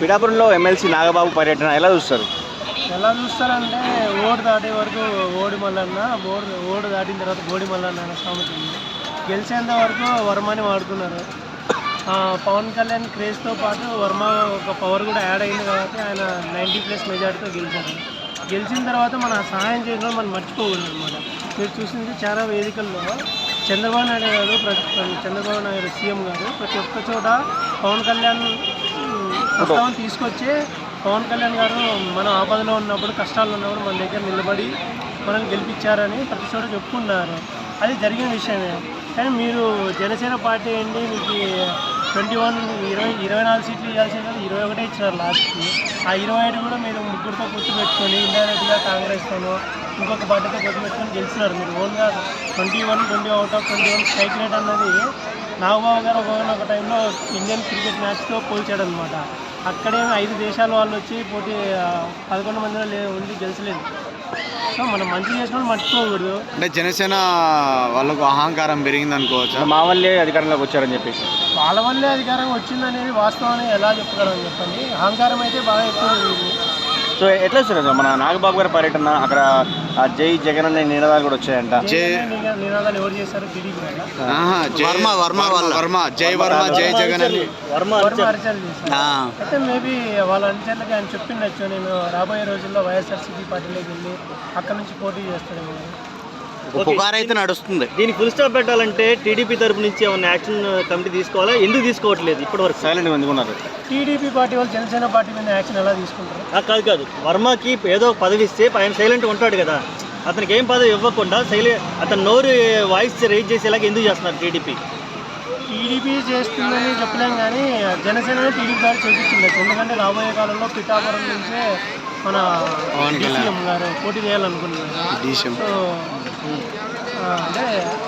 పిఠాపురంలో ఎమ్మెల్సీ నాగబాబు పర్యటన ఎలా చూస్తారు? ఎలా చూస్తారంటే ఓడి దాటే వరకు ఓడి మల్లన్న ఓడి ఓడి దాటిన తర్వాత గోడి మల్లన్న అనే సామెత ఉంది గెలిచేంత వరకు వర్మని వాడుకున్నారు. పవన్ కళ్యాణ్ క్రేజ్తో పాటు వర్మ ఒక పవర్ కూడా యాడ్ అయింది కాబట్టి ఆయన నైంటీ ప్లస్ మెజార్టీతో గెలిచారు. గెలిచిన తర్వాత మన సహాయం చేయడం మనం మర్చిపోకూడదు అనమాట మీరు చూసింది చాలా వేదికల్లో చంద్రబాబు నాయుడు గారు ప్రతి చంద్రబాబు నాయుడు సీఎం గారు ప్రతి ఒక్క చోట పవన్ కళ్యాణ్ ప్రస్తావన తీసుకొచ్చి పవన్ కళ్యాణ్ గారు మనం ఆపదలో ఉన్నప్పుడు కష్టాల్లో ఉన్నప్పుడు మన దగ్గర నిలబడి మనం గెలిపించారని ప్రతి చోట చెప్పుకున్నారు అది జరిగిన విషయమే. కానీ మీరు జనసేన పార్టీ ఏంటి? మీకు ట్వంటీ వన్ ఇరవై ఇరవై నాలుగు సీట్లు ఇవ్వాల్సిన కదా ఇరవై ఒకటే ఇచ్చినారు లాస్ట్కి. ఆ ఇరవై ఐదు కూడా మీరు ముగ్గురితో గుర్తు పెట్టుకొని ఇండైరెక్ట్గా కాంగ్రెస్తోనో ఇంకొక పార్టీతో గుర్తు పెట్టుకొని గెలిచినారు. మీరు ఓన్గా twenty one twenty out of twenty one strike rate అన్నది నాగబాబు గారు ఒక టైంలో ఇండియన్ క్రికెట్ మ్యాచ్తో పోల్చాడు అనమాట అక్కడే ఐదు దేశాల వాళ్ళు వచ్చి పోటీ పదకొండు మందిలో లే ఉండి గెలిచలేదు. సో మనం మంచి చేసిన వాళ్ళు మర్చిపోకూడదు. అంటే జనసేన వాళ్ళకు అహంకారం పెరిగింది అనుకోవచ్చా మా వల్లే అధికారంలోకి వచ్చారని చెప్పేసి. వాళ్ళ వల్లే అధికారం వచ్చిందనేది వాస్తవాన్ని ఎలా చెప్పగలం చెప్పండి. అహంకారం అయితే బాగా ఎక్కువ ఉంది. సో ఎట్లా అసలు? మన నాగబాబు గారి పర్యటన అక్కడ ఆ జై జగన్ అనే నినాదాలు కూడా వచ్చాయంట. జై- నినాదాలు ఎవరు చేశారు? వర్మ, వర్మ వాళ్ళ. వర్మ జై వర్మ జై జగన్ అని. వర్మ అయితే మేబీ వాళ్ళ అనుచరులకి ఆయన చెప్పిండొచ్చు. నేను రాబోయే రోజుల్లో వైఎస్ఆర్సీపీ పార్టీలోకి వెళ్ళి అక్కడ నుంచి పోటీ. ఒక పుకారు అయితే నడుస్తుంది. దీనికి ఫుల్ స్టాప్ పెట్టాలంటే టీడీపీ తరపు నుంచి ఏమైనా యాక్షన్ కమిటీ తీసుకోవాలా? ఎందుకు తీసుకోవట్లేదు ఇప్పటివరకు? సైలెంట్గా ఎందుకున్నారు టీడీపీ పార్టీ వాళ్ళు జనసేన పార్టీ మీద యాక్షన్ ఎలా తీసుకుంటారు? ఆ, కాదు కాదు. వర్మకి ఏదో పదవి ఇస్తే ఆయన సైలెంట్ ఉంటాడు కదా. అతనికి ఏం పదవి ఇవ్వకుండా సైలెంట్ అతను నోరు వాయిస్ రేజ్ చేసేలాగా ఎందుకు చేస్తున్నారు టీడీపీ? టీడీపీ చేస్తుందని చెప్పలేం కానీ జనసేన టీడీపీ గారు చేపించిండొచ్చు ఎందుకంటే రాబోయే కాలంలో పిఠాపురం నుంచే మన పవన్ కళ్యాణ్. సీఎం గారు పోటీ చేయాలనుకుంటున్నారు దేశం సో అంటే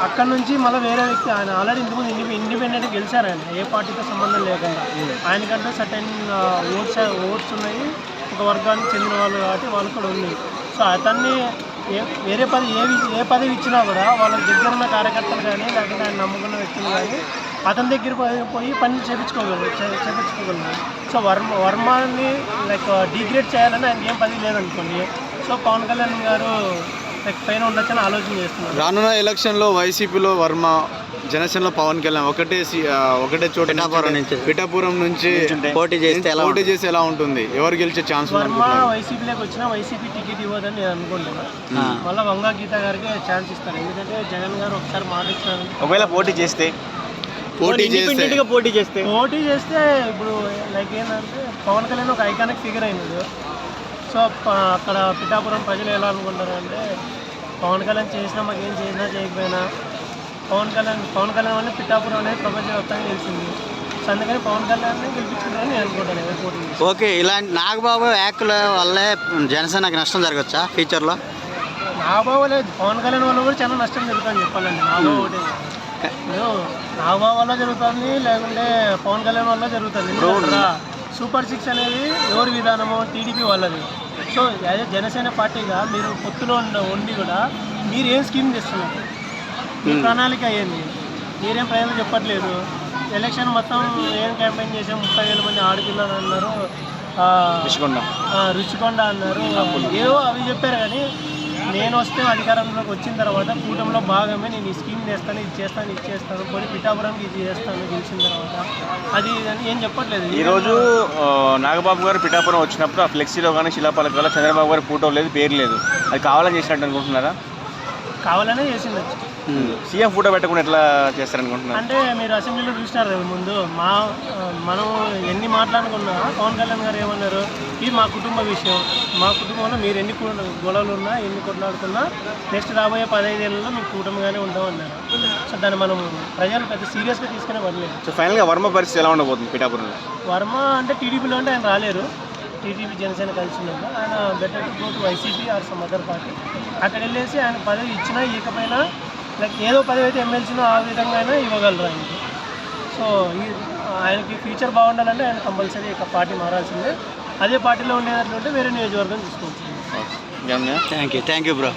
అక్కడ నుంచి మళ్ళీ వేరే వ్యక్తి ఆయన ఆల్రెడీ ఇంతకుముందు ఇండి ఇండిపెండెంట్ గెలిచారు ఆయన ఏ పార్టీతో సంబంధం లేకుండా. ఆయనకంటే సర్టెన్ ఓట్స్ ఓట్స్ ఉన్నాయి. ఒక వర్గానికి చెందిన వాళ్ళు కాబట్టి వాళ్ళు కూడా ఉంది సో అతన్ని ఏ వేరే పదవి ఏ ఏ పదవి ఇచ్చినా కూడా వాళ్ళ దగ్గర ఉన్న కార్యకర్తలు కానీ లేకపోతే ఆయన నమ్ముకున్న వ్యక్తులు కానీ అతని దగ్గర పోయి పని చేపించుకోగలరు చేపించుకోగలరు సో వర్మ వర్మని లైక్ డిగ్రేడ్ చేయాలని ఆయనకి ఏం పదవి లేదనుకోండి. సో పవన్ కళ్యాణ్ గారు లైక్ పైన ఉండొచ్చని ఆలోచన చేస్తున్నారు. రానున్న ఎలక్షన్లో వైసీపీలో వర్మ జనసేనలో పవన్ కళ్యాణ్ ఒకటే ఒకటే చోట పిఠాపురం నుంచి. పిఠాపురం నుంచి పోటీ చేస్తే ఎలా పోటీ చేసి ఎలా ఉంటుంది? ఎవరు గెలిచే ఛాన్స్ వర్మ వైసీపీలోకి వచ్చినా వైసీపీ టికెట్ ఇవ్వదని నేను అనుకుంటున్నాను. మళ్ళీ వంగా గీత గారికి ఛాన్స్ ఇస్తారు. ఎందుకంటే జగన్ గారు ఒకసారి మాట ఇచ్చారు ఒకవేళ పోటీ చేస్తే పోటీ చేస్తే. పోటీ చేస్తే. పోటీ చేస్తే ఇప్పుడు లైక్ ఏంటంటే పవన్ కళ్యాణ్ ఒక ఐకానిక్ ఫిగర్ అయినాడు. సో అక్కడ పిఠాపురం ప్రజలు ఎలా అనుకుంటారు అంటే పవన్ కళ్యాణ్ చేసినా మాకు ఏం చేసినా చేయకపోయినా పవన్ కళ్యాణ్ పవన్ కళ్యాణ్ వల్ల పిఠాపురం అనేది ప్రపంచవ్యాప్తంగా తెలిసింది సో అందుకని పవన్ కళ్యాణ్ గెలిపించిందని నేను అనుకుంటాను ఓకే ఇలాంటి నాగబాబు వ్యాఖ్యల వల్లే జనసేనకి నష్టం జరగచ్చా ఫ్యూచర్లో నాగబాబు లేదు పవన్ కళ్యాణ్ వల్ల కూడా చాలా నష్టం జరుగుతుంది చెప్పాలండి. నాగబాబు ఒకటే. నాగబాబు వల్ల జరుగుతుంది లేకుంటే పవన్ కళ్యాణ్ వల్ల జరుగుతుంది. సూపర్ సిక్స్ అనేది ఎవరి విధానము టీడీపీ వాళ్ళది. సో యాజ్ జనసేన పార్టీగా మీరు పొత్తులో ఉండి కూడా మీరు ఏం స్కీమ్ తెస్తున్నారు మీ ప్రణాళిక ఏంది? మీరేం ప్రజలు చెప్పట్లేదు. ఎలక్షన్ మొత్తం ఏం క్యాంపెయిన్ చేసాం? ముప్పై వేల మంది ఆడపిల్లలు అన్నారు. రుచికొండ. అన్నారు. ఏవో అవి చెప్పారు కానీ నేను వస్తే అధికారంలోకి వచ్చిన తర్వాత కూటమిలో భాగమే నేను ఈ స్కీమ్ చేస్తాను ఇది చేస్తాను ఇది చేస్తాను కొన్ని పిఠాపురంకి ఇది చేస్తాను గెలిచిన తర్వాత అది ఇది అని ఏం చెప్పట్లేదు. ఈరోజు నాగబాబు గారు పిఠాపురం వచ్చినప్పుడు ఆ ఫ్లెక్సీలో కానీ శిలాపలకాలో చంద్రబాబు గారి ఫోటో లేదు పేరు లేదు. అది కావాలని చేసినట్టు అనుకుంటున్నారా? కావాలనే చేసిండొచ్చు. సీఎం ఫోటో పెట్టకుండా ఎట్లా చేస్తారనుకుంటున్నారు? అంటే మీరు అసెంబ్లీలో చూసినారు ముందు మా మనం ఎన్ని మాట్లాడుకున్నా పవన్ కళ్యాణ్ గారు ఏమన్నారు ఇది మా కుటుంబ విషయం. మా కుటుంబంలో మీరు ఎన్ని గొడవలు ఉన్నా ఎన్ని కొట్లాడుకున్నా నెక్స్ట్ రాబోయే పదహైదేళ్ళలో మీకు కుటుంబంగానే ఉంటామన్నారు సో దాన్ని మనం ప్రజలు పెద్ద సీరియస్గా తీసుకునే పడలేదు సో ఫైనల్గా వర్మ పరిస్థితి ఎలా ఉండబోతుంది పిఠాపురంలో? వర్మ అంటే టీడీపీలో అంటే ఆయన రాలేరు. టీడీపీ జనసేన కలిసి ఉన్నారు. ఆయన better to go to YCP or some other party. అక్కడ వెళ్ళేసి ఆయన పదవి ఇచ్చినా ఇవ్వకపోయినా లైక్ ఏదో పదవి అయితే ఎమ్మెల్సీనో ఆ విధంగా అయినా ఇవ్వగలరు ఆయనకి? సో ఈ ఆయనకి ఫ్యూచర్ బాగుండాలంటే ఆయన కంపల్సరీ ఇక పార్టీ మారాల్సిందే. అదే పార్టీలో ఉండేటట్లుంటే వేరే నియోజకవర్గం తీసుకోవచ్చు. ఇంకేమన్నా thank you. Thank you bro.